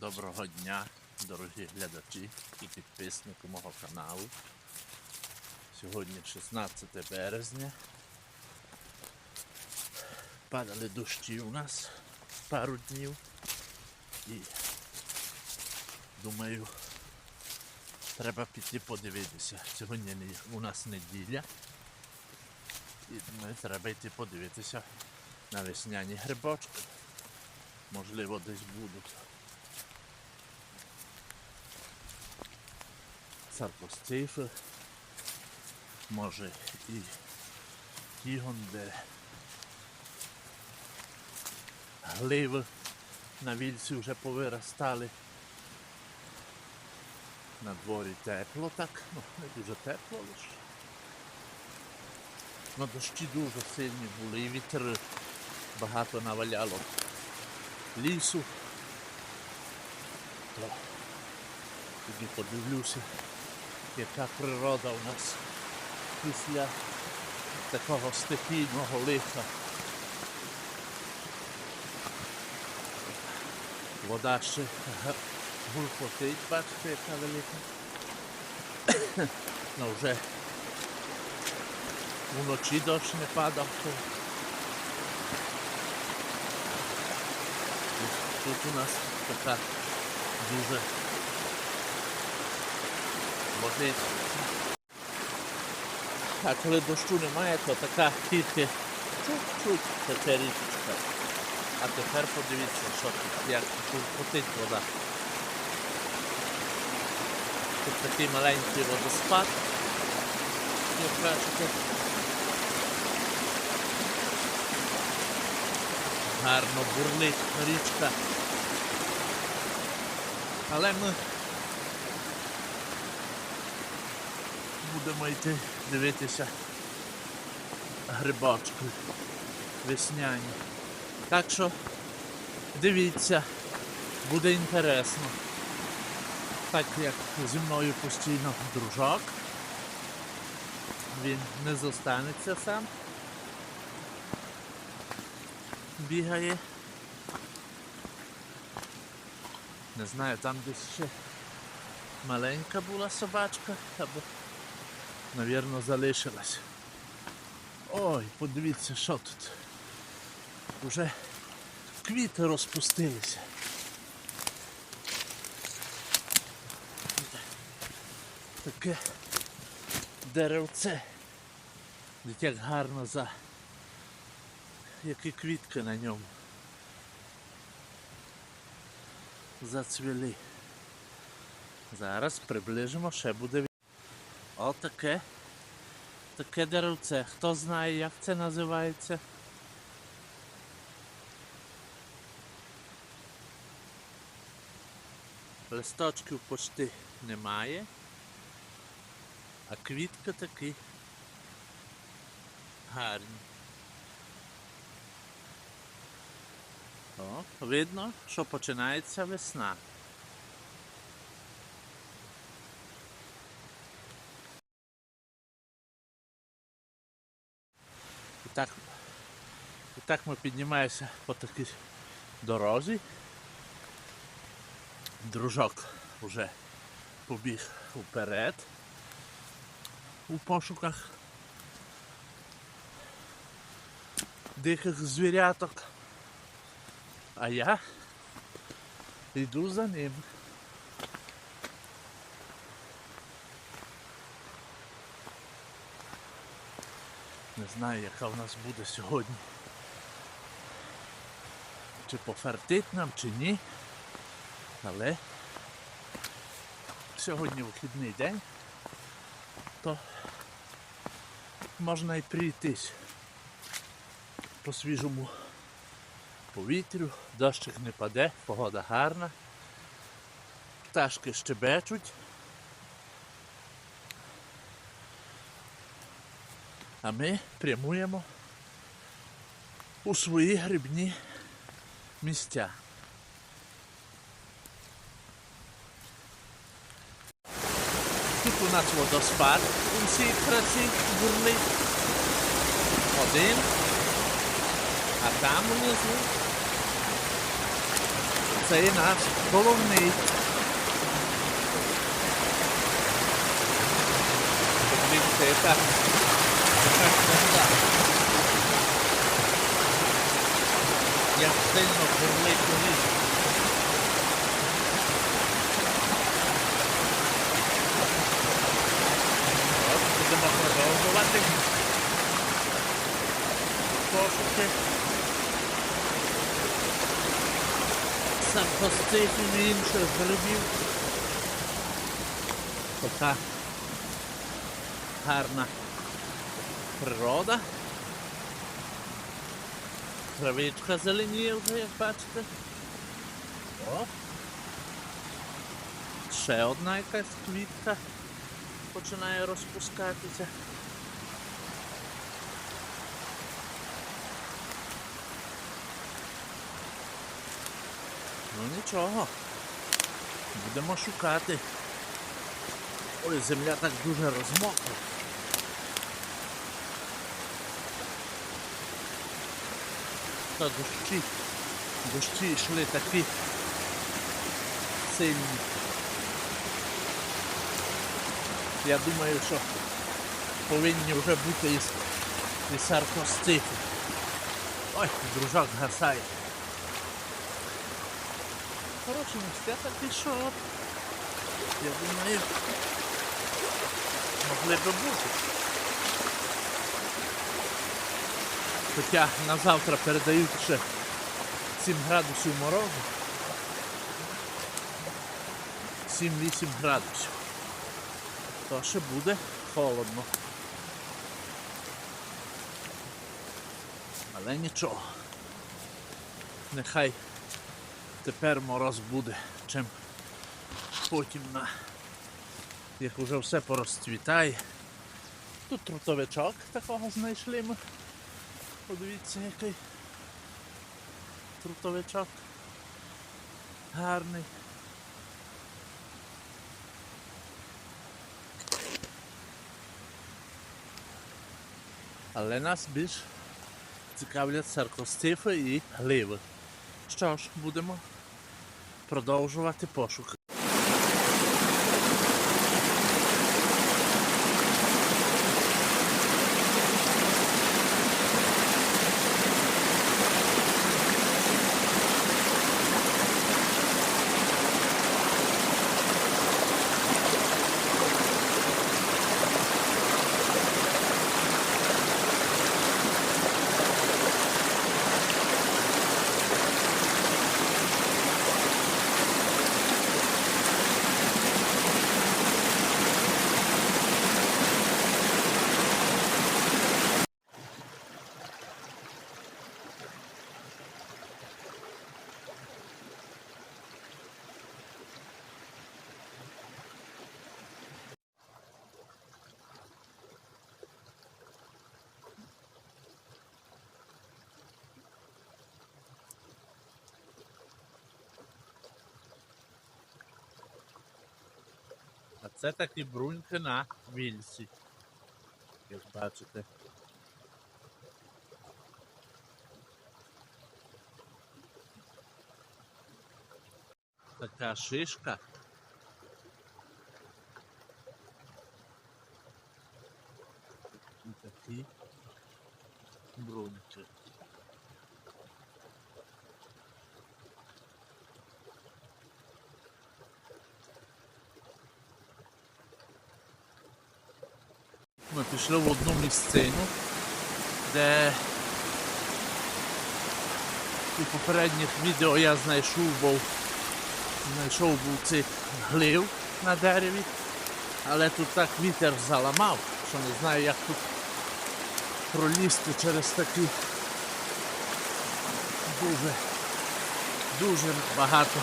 Доброго дня, дорогі глядачі і підписники мого каналу. Сьогодні 16 березня. Падали дощі у нас пару днів. І думаю, треба піти подивитися. Сьогодні у нас неділя. І думаю, треба йти подивитися на весняні грибочки. Можливо, десь будуть. Саркостейфи, може і тігон, де гливи на вільці вже повиростали. На дворі тепло так, ну не дуже тепло лише. Ну дощі дуже сильні були, і вітер багато наваляло лісу. То тоді подивлюся, яка природа у нас після такого стихійного лиха. Вода ще гулкотить, бачите, яка велика. Ну вже вночі дощ не падав, то тут у нас така дуже водичка. А коли дощу немає, то така тільки чуть-чуть тече річечка. А тепер подивіться, що тут, як тут потить вода. Тут такий маленький водоспад. Як бачите. Гарно бурлить річка. Але ми будемо йти дивитися грибочки весняні. Так що дивіться, буде інтересно. Так як зі мною постійно дружок. Він не зостанеться сам. Бігає. Не знаю, там десь ще маленька була собачка, або, навірно, залишилась. Ой, подивіться, що тут. Уже квіти розпустилися. Таке деревце. Як гарно за які квітки на ньому. Зацвіли. Зараз приближимо, ще буде. Отаке. Таке Таке деревце. Хто знає, як це називається? Листочків почти немає. А квітки такі гарні. О, видно, що починається весна. І так, і так ми піднімаємося по такій дорозі. Дружок вже побіг вперед у пошуках диких звіряток. А я йду за ним. Не знаю, яка в нас буде сьогодні. Чи пофартить нам, чи ні. Але сьогодні вихідний день, то можна і прийтись по свіжому повітрю, дощик не паде, погода гарна, пташки щебечуть. А ми прямуємо у свої грибні місця. Тут у нас водоспад у всій красі бурлить. Один. А там унизу Це і наш головний. Подивіться, яка, яка краса. Як сильно бурлить повітря. Будемо продовжувати пошуки саркоститів і. Така гарна природа. Травичка зеленіє вже, як бачите. О. Ще одна якась квітка починає розпускатися. Ну нічого. Будемо шукати. Ой, земля так дуже розмокла. Та дощі. Дощі йшли такі сильні. Я думаю, що повинні вже бути із, із саркостити. Ой, дружок гасає. Коротше, місця так пішов. Я думаю, могли би бути. Хоча на завтра передають ще 7 градусів морозу. 7-8 градусів. То ще буде холодно. Але нічого. Нехай тепер мороз буде, чим потім на як вже все порозцвітає. Тут трутовичок такого знайшли ми. Подивіться який трутовичок. Гарний. Але нас більш цікавлять саркостифи і гливи. Що ж, будемо продовжувати пошук. Це такі бруньки на вільці. Як бачите. Така шишка. І такі бруньки. Ми пішли в одну місцину, де у попередніх відео я знайшов був, знайшов був цих глив на дереві, але тут так вітер заламав, що не знаю як тут пролізти через такі дуже, дуже багато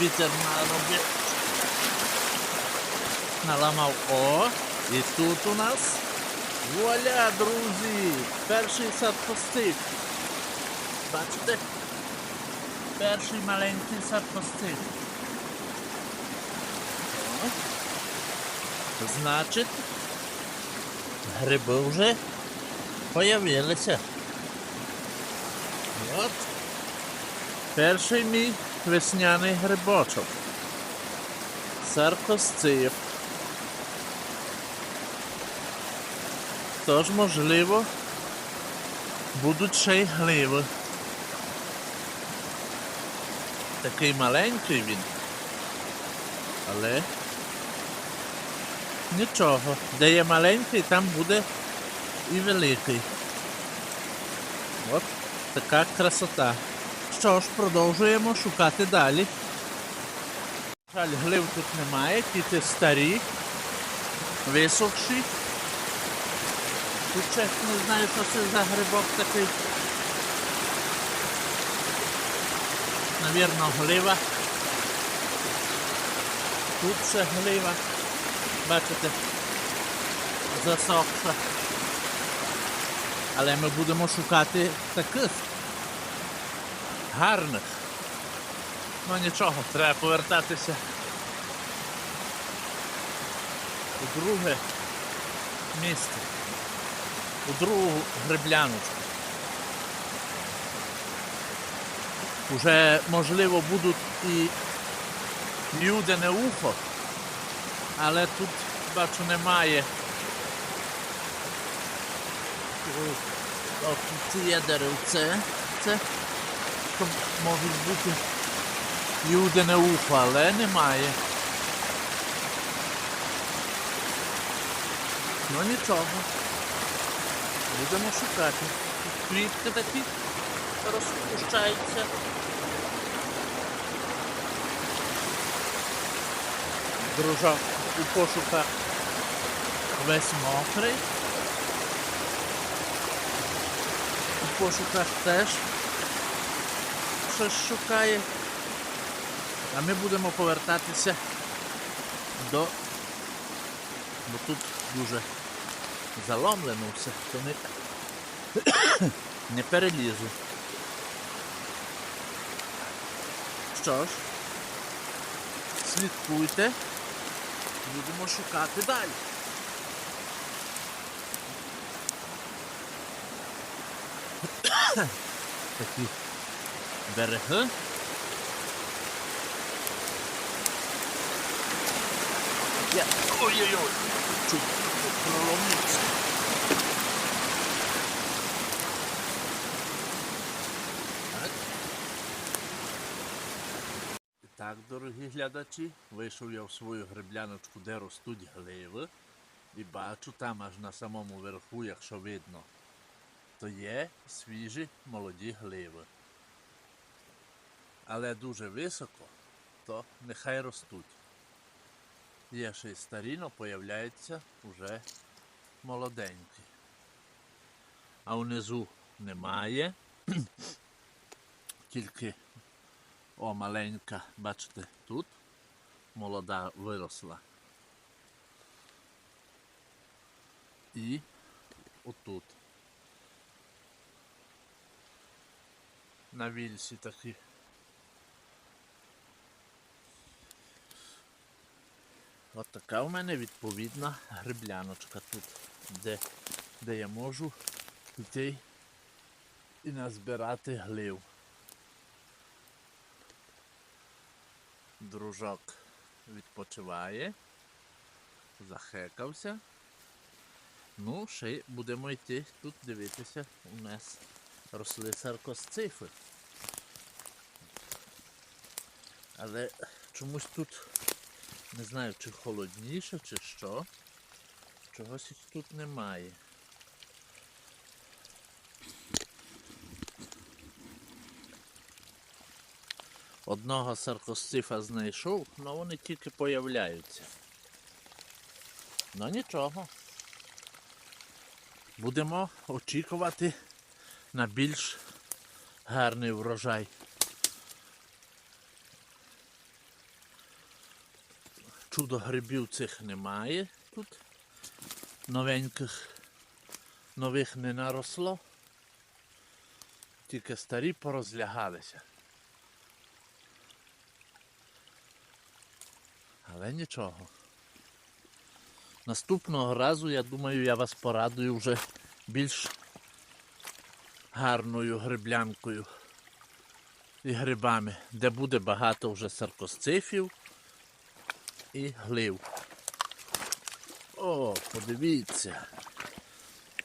вітер наробив. Наламав. О! І тут у нас вуаля, друзі! Перший садпостик. Бачите? Перший маленький садпостик. Значить, гриби вже появилися. От. Перший мій весняний грибочок. Саркосцив. Тож, можливо, будуть ще й гливи. Такий маленький він. Але нічого. Де є маленький, там буде і великий. От така красота. Що ж, продовжуємо шукати далі. Жаль, глив тут немає, кіти старі, висохші. Тут ще не знаю, що це за грибок такий. Навірно, глива. Тут ще глива. Бачите, засохша. Але ми будемо шукати таких гарних. Ну нічого, треба повертатися у друге місце, у другу грибляночку. Уже можливо будуть і людяне ухо, але тут бачу немає. Тут є деревце, це що можуть бути людяне ухо, але немає. Ну нічого. Будемо шукати. Квітки такі розпущаються. Дружок у пошуках весь мокрий. У пошуках теж щось шукає. А ми будемо повертатися до... Бо тут дуже заломлено все, то не, не перелізу. Що ж, слідкуйте, будемо шукати далі. Такі береги. Я... Ой-ой-ой! Чуть проломився. Так. Так, дорогі глядачі, вийшов я в свою грибляночку, де ростуть гливи. І бачу там аж на самому верху, якщо видно, то є свіжі молоді гливи. Але дуже високо, то нехай ростуть. Є ще й старі, но появляються вже молоденькі. А внизу немає. Тільки о, маленька, бачите, тут молода виросла. І отут. На вільсі такі. От така в мене відповідна грибляночка тут, де, де я можу йти і назбирати глив. Дружок відпочиває, захекався. Ну, ще й будемо йти тут дивитися, у нас росли саркосцифи. Але чомусь тут не знаю, чи холодніше, чи що. Чогось тут немає. Одного саркосцифа знайшов, але вони тільки появляються. Ну нічого. Будемо очікувати на більш гарний врожай. Чудо грибів цих немає тут. Новеньких нових не наросло. Тільки старі порозлягалися. Але нічого. Наступного разу, я думаю, я вас порадую вже більш гарною гриблянкою. і грибами, де буде багато вже саркосцифів і глив. О, подивіться.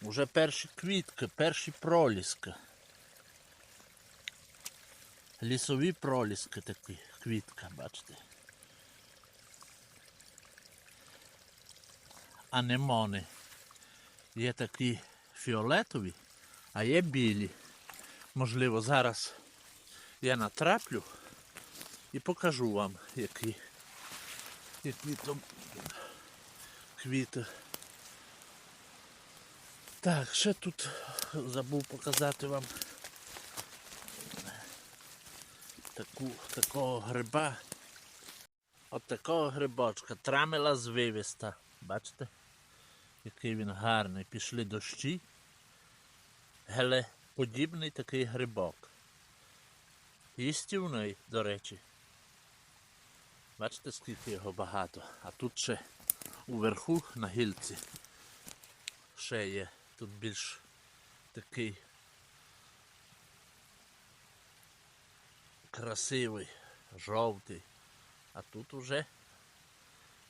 Уже перші квітки, перші проліски. Лісові проліски такі, квітка, бачите. Анемони. Є такі фіолетові, а є білі. Можливо, зараз я натраплю і покажу вам, які, які там квіти. Так, ще тут забув показати вам таку, такого гриба. От такого грибочка. Трамела звивиста. Бачите? Який він гарний. Пішли дощі. Гелеподібний такий грибок. Їстівний, до речі. Бачите, скільки його багато. А тут ще уверху на гільці ще є. Тут більш такий красивий, жовтий. А тут уже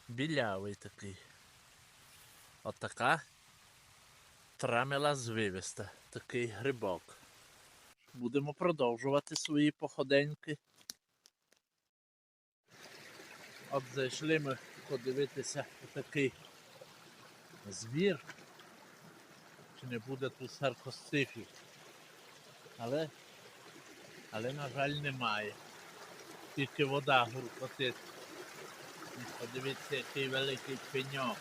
білявий такий. От така трамела звивиста, такий грибок. Будемо продовжувати свої походеньки. От зайшли ми подивитися такий звір. Чи не буде тут саркостифів. Але, але, на жаль, немає. Тільки вода гуркотить. Подивіться, який великий пеньок.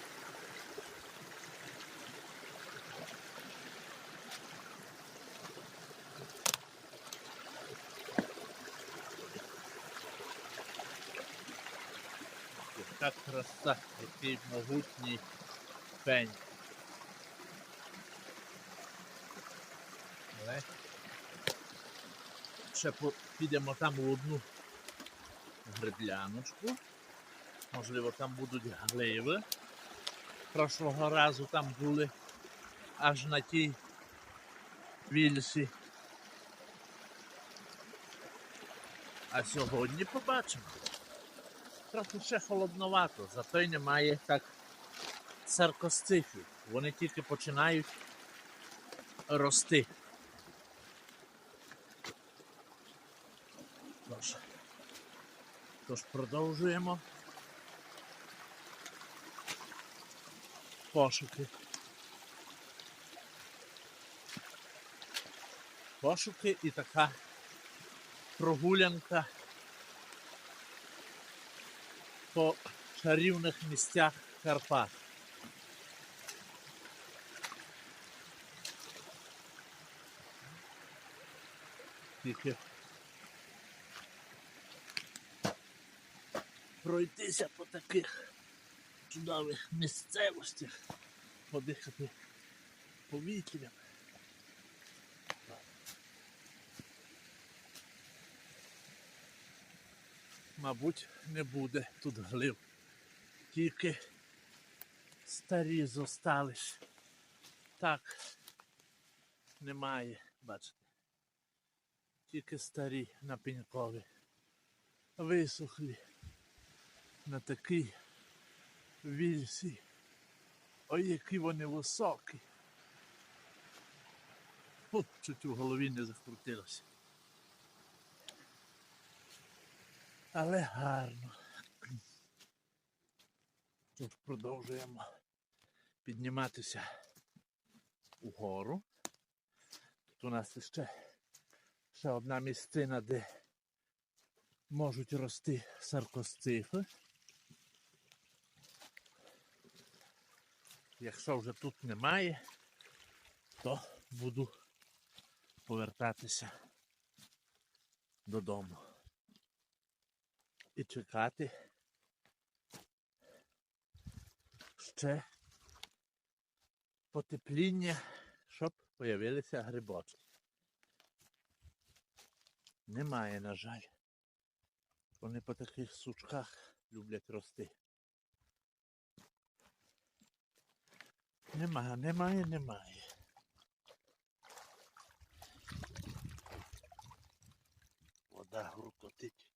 Яка краса, який могутній пень. Але ще підемо там у одну грибляночку. Можливо, там будуть гливи. Прошлого разу там були аж на тій вільсі. А сьогодні побачимо. Трохи ще холодновато, зато й немає так саркостифів. Вони тільки починають рости. Тож, тож продовжуємо пошуки. Пошуки і така прогулянка по чарівних місцях Карпат. Тільки пройтися по таких чудових місцевостях, подихати повітрям. Мабуть, не буде тут глив. Тільки старі зостались. Так немає, бачите. Тільки старі на пенькові. Висохлі на такій вільсі. Ой, які вони високі. От чуть у голові не закрутилося. Але гарно. Тут продовжуємо підніматися угору. Тут у нас ще, ще одна місцина, де можуть рости саркосцифи. Якщо вже тут немає, то буду повертатися додому і чекати ще потепління, щоб появилися грибочки. Немає, на жаль. Вони по таких сучках люблять рости. Немає, немає, немає. Вода гуркотить.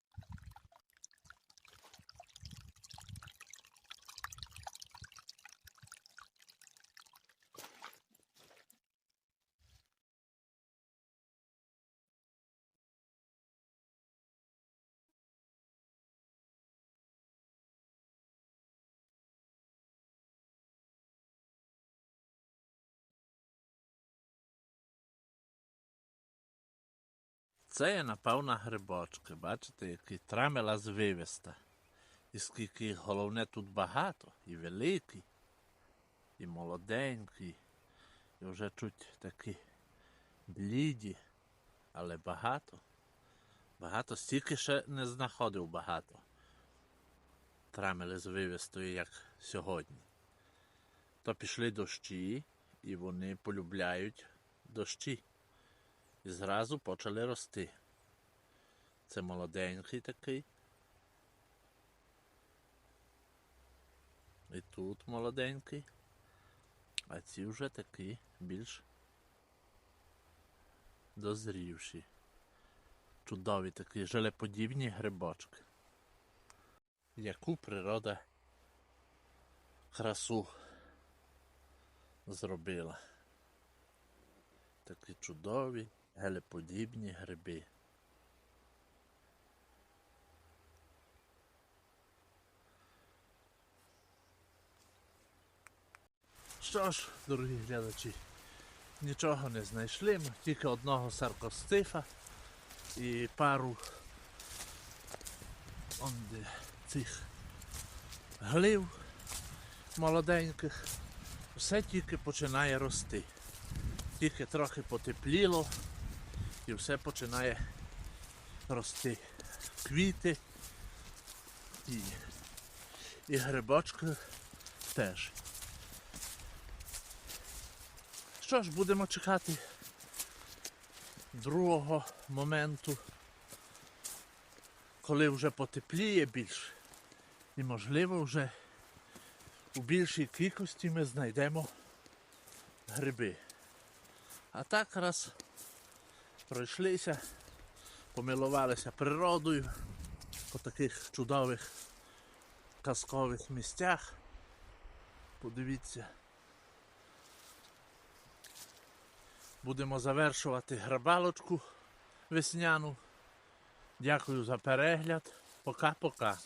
Це є, напевно, грибочки. Бачите, які трамела звивиста. І скільки їх головне тут багато, і великі, і молоденькі, і вже чуть такі бліді, але багато. Багато, стільки ще не знаходив багато. Трамели звивистої, як сьогодні. То пішли дощі, і вони полюбляють дощі. І зразу почали рости. Це молоденький такий. І тут молоденький. А ці вже такі більш дозрівші. Чудові такі желеподібні грибочки. Яку природа красу зробила. Такі чудові, гелеподібні гриби. Що ж, дорогі глядачі, нічого не знайшли, ми тільки одного саркостифа і пару онде, цих глив молоденьких. Все тільки починає рости. Тільки трохи потепліло і все починає рости. Квіти і, і грибочки теж. Що ж, будемо чекати другого моменту, коли вже потепліє більше. І можливо вже у більшій кількості ми знайдемо гриби. А так раз пройшлися, помилувалися природою по таких чудових казкових місцях. Подивіться. Будемо завершувати грабалочку весняну. Дякую за перегляд. Пока-пока.